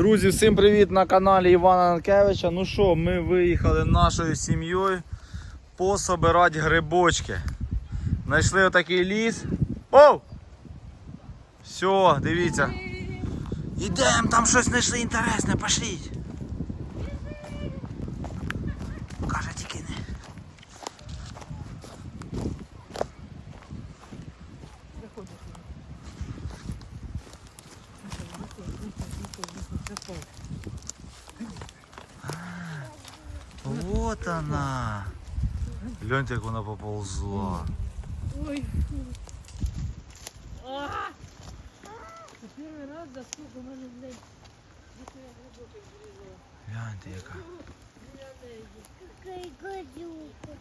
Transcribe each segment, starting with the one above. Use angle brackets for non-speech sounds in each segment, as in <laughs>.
Друзі, всім привіт на каналі Івана Анкевича. Ну що, ми виїхали нашою сім'єю пособирати грибочки. Знайшли отакий ліс. О! Все, дивіться. Ідемо, там щось знайшли інтересне, пошліть. Гляньте, як вона поползла. Ой, фу. А! Це перший раз за сколько в мене, блядь, десь я глибокий зрізала. Гляньте, яка. Какая гадюка.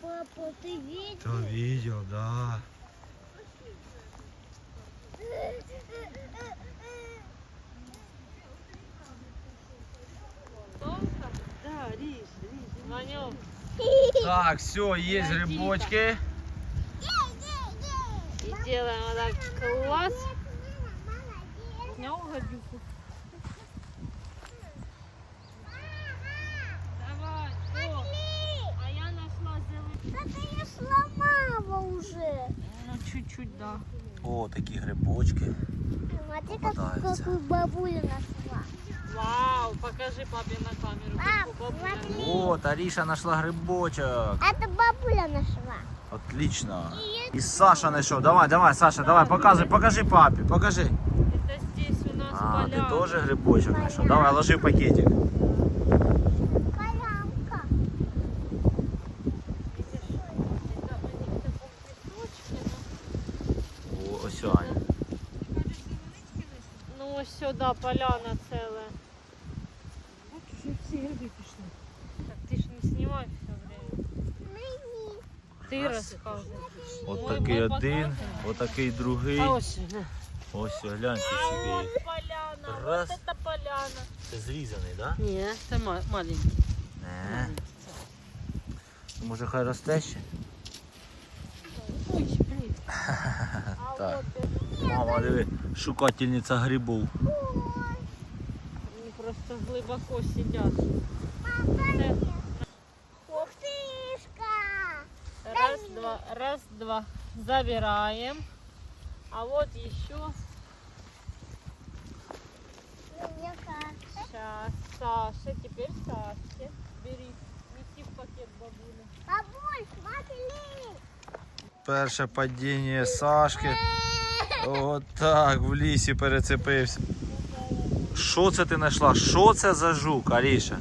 Папа, ты видел? То видел, да. Да, ріж, ріж. На ньому. Так, все, есть грибочки. І делаем вот так класс. Снял гадюку. Давай. О, а я нашла зеленый. Это я сломала уже. Ну, чуть-чуть, да. О, такі грибочки. Смотри, как, какую бабулю нашла. Вау, покажи папе на камеру. Пап, бабуля. смотри. О, Тариша нашла грибочок. Это бабуля нашла. Отлично. И Саша знайшов. Давай, давай, Саша, давай, показуй, покажи папі, покажи. Это здесь у нас А, ти поляна. теж грибочок знайшов. Давай, ложи в пакетик. колямка. О, ось Аня. Ну ось сюди поляна один, отакий другий. Ось. Ось гляньте собі. Раз. вот это поляна. Це зрізаний, так? Ні, це маленький. Да? Не. Може хай росте ще? Ой, блін. Так. Мама, диви, шукательниця грибів. вони просто глибоко сидять. Це Ух тышка. раз, два, раз, два. Забираем. А вот еще. Сейчас, Саша, теперь Сашке. Бери, неси в пакет бабули. Бабуль, смотри. Перше падіння Сашки. Отак в лісі перецепився. Що це ти знайшла? Що це за жук, Аріша?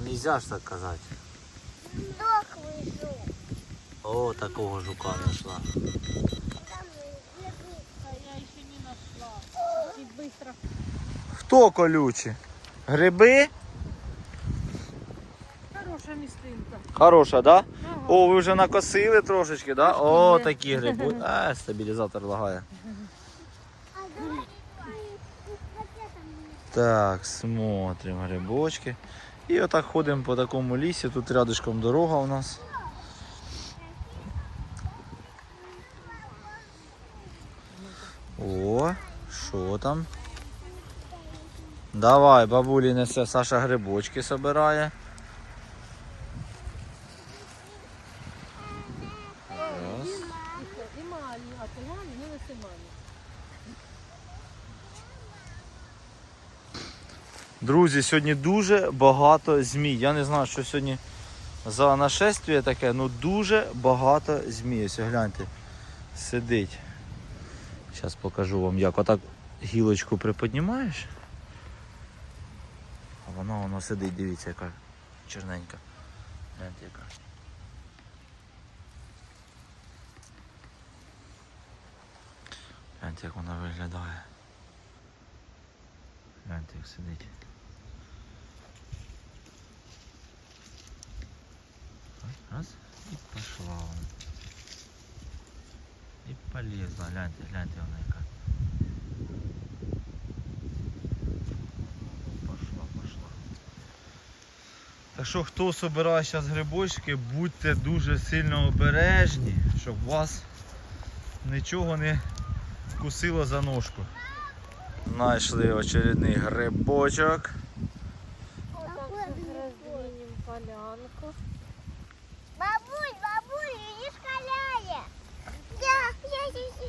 Жук. Нельзя ж так казати. Дохлый жук. О, такого жука. А нашла. Хто колючі? Гриби? Хорошая местинка. Хороша, да? Ага. О, ви вже накосили трошечки, да? О, такі гриби. А, стабілізатор лагає. А давай из пакета мне. Так, смотрим грибочки. І отак ходимо по такому лісі. Тут рядышком дорога у нас. О, що там? Давай, бабулі несе Саша грибочки собирає. Раз. І малі, а ти мамі, ну неси мамі. Друзі, сьогодні дуже багато змій. Я не знаю, що сьогодні за нашествие таке, але дуже багато змій. Ось гляньте, сидить. Зараз покажу вам, як отак гілочку приподнімаєш. А воно воно сидить, дивіться, яка чорненька. Гляньте, яка. Гляньте, як вона виглядає. Гляньте, як сидить. Раз, і пішла вона. І полізла. Гляньте, гляньте вона яка. Пошла, пошла. Так що, хто собирає зараз грибочки, будьте дуже сильно обережні, щоб вас нічого не кусило за ножку. Знайшли очередний грибочок. Вот полянку Бабуль, бабуль, иди шкаляе. Я, я здесь.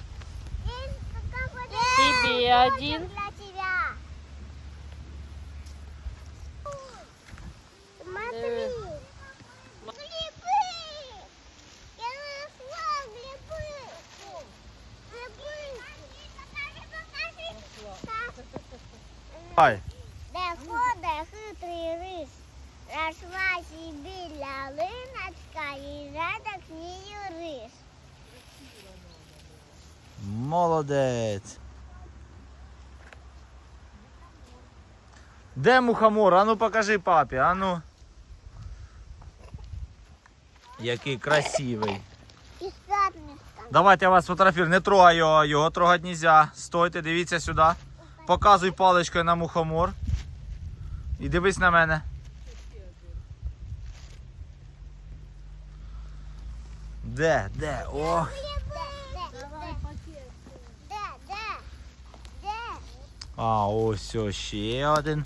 Есть какой-то Тебе один. для тебя. Смотри. Грибы. Я нашла грибы. Грибы. Ай, Де мухомор? Ану покажи папі, ану. Який красивий. Давайте я вас фотографірую. Не трогай його, його трогати нельзя. Стойте, дивіться сюди. Показуй паличкою на мухомор. І дивись на мене. Де? Де? О! А, ось ще один.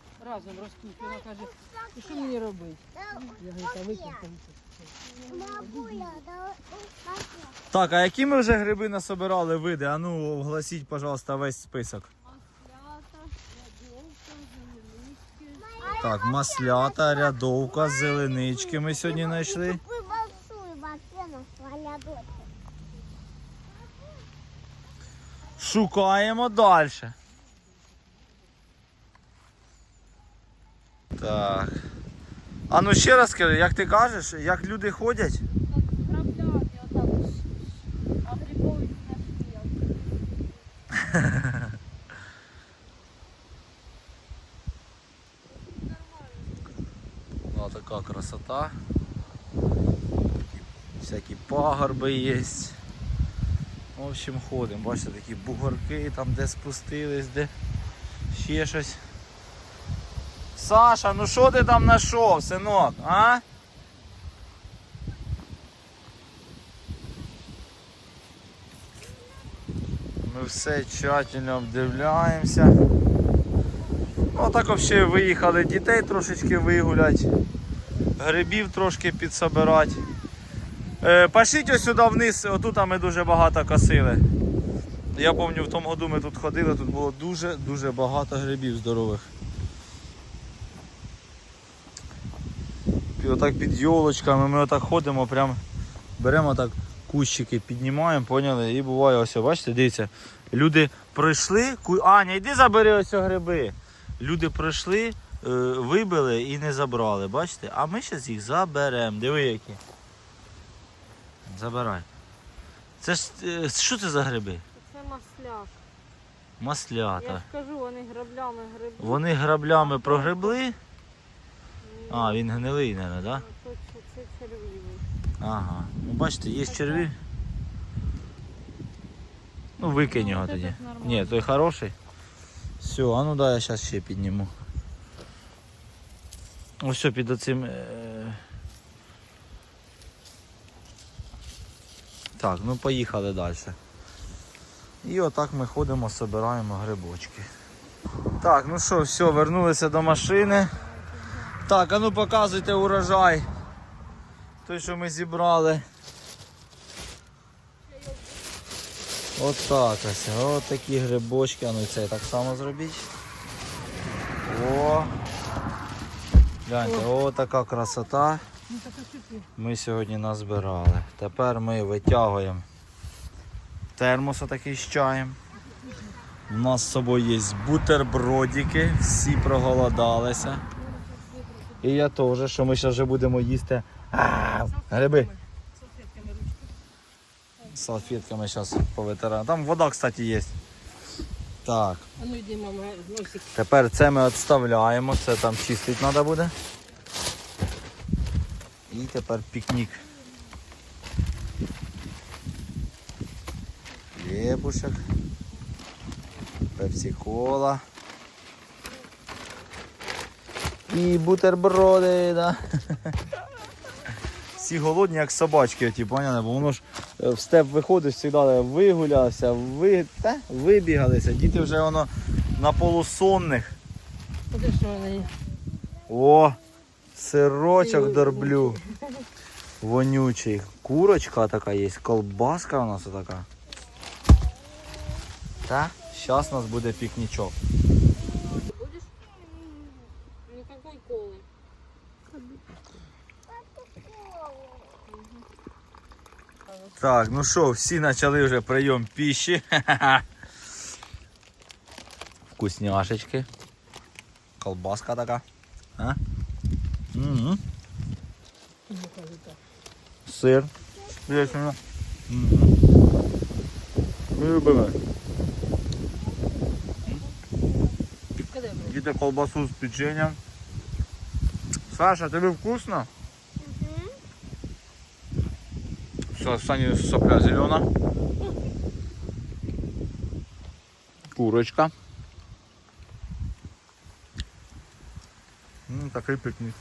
разом ростуть. Вона каже, що мені робити? Я говорю, та да. Так, а які ми вже гриби насобирали види? А ну оголосіть, пожалуйста, весь список. Так, маслята, рядовка, зеленички ми сьогодні знайшли. Шукаємо далі. Так. А ну ще раз скажи, як ти кажеш, як люди ходять? <laughs> Ну, така красота. Всякі пагорби є. В общем, ходимо. Бачите, такі бугорки, там де спустились, де ще щось. Саша, ну що ти там знайшов, синок, а? Ми все тщательно обдивляємося. Ну, так взагалі виїхали дітей трошечки вигулять, грибів трошки підсобирати. Е, пошліть ось сюди вниз, отут ми дуже багато косили. Я пам'ятаю, в тому году ми тут ходили, тут було дуже-дуже багато грибів здорових. Отак під йолочками ми отак ходимо, прям беремо так кущики, піднімаємо, поняли? І буває ось, бачите, дивіться, люди пройшли, ку- Аня, йди забери ось гриби. Люди пройшли, е, вибили і не забрали, бачите? А ми зараз їх заберемо. Диви які. Забирай. Це ж е, що це за гриби? Це масляк. Я Маслята. ж кажу, вони граблями грибуть. Вони граблями прогребли. А, він гнилий, мабуть, так? Да? Це, червивий. Ага. Ну бачите, є черві. Ну викинь його тоді. Ні, той хороший. Все, а ну да, я зараз ще підніму. Ось що під оцим. Е... Так, ну поїхали далі. І отак ми ходимо, збираємо грибочки. Так, ну що, все, вернулися до машини. Так, а ну показуйте урожай. Той, що ми зібрали. От так ось. От такі грибочки. А ну це так само зробіть. О! Гляньте, о така красота. Ну? Ми сьогодні назбирали. Тепер ми витягуємо термос такий з чаєм. У нас з собою є бутербродики, всі проголодалися. І я теж, що ми зараз вже будемо їсти а, гриби. Салфетками. Зараз повитираємо. Там вода, кстати, є. Так, тепер це ми відставляємо, це там чистити треба буде. І тепер пікнік. Хлібушек. Пепсі-кола. І бутерброди, да. <laughs> Всі голодні, як собачки, ті, поняли? Бо воно ж е, в степ виходиш, завжди вигулявся, ви... Та, вибігалися. Діти вже воно на полусонних. Куди що вони? О, сирочок дорблю. Вонючий. Курочка така є, колбаска у нас така. Та, зараз у нас буде пікнічок. Так, ну що, всі почали вже прийом піші. <laughs> Вкусняшечки. Колбаска така. А? Угу. Сир. Ми любимо. Діти колбасу з печенням. Саша, тобі вкусно? Все, Сані сопля зелена. Курочка. Ну, такий пікнік.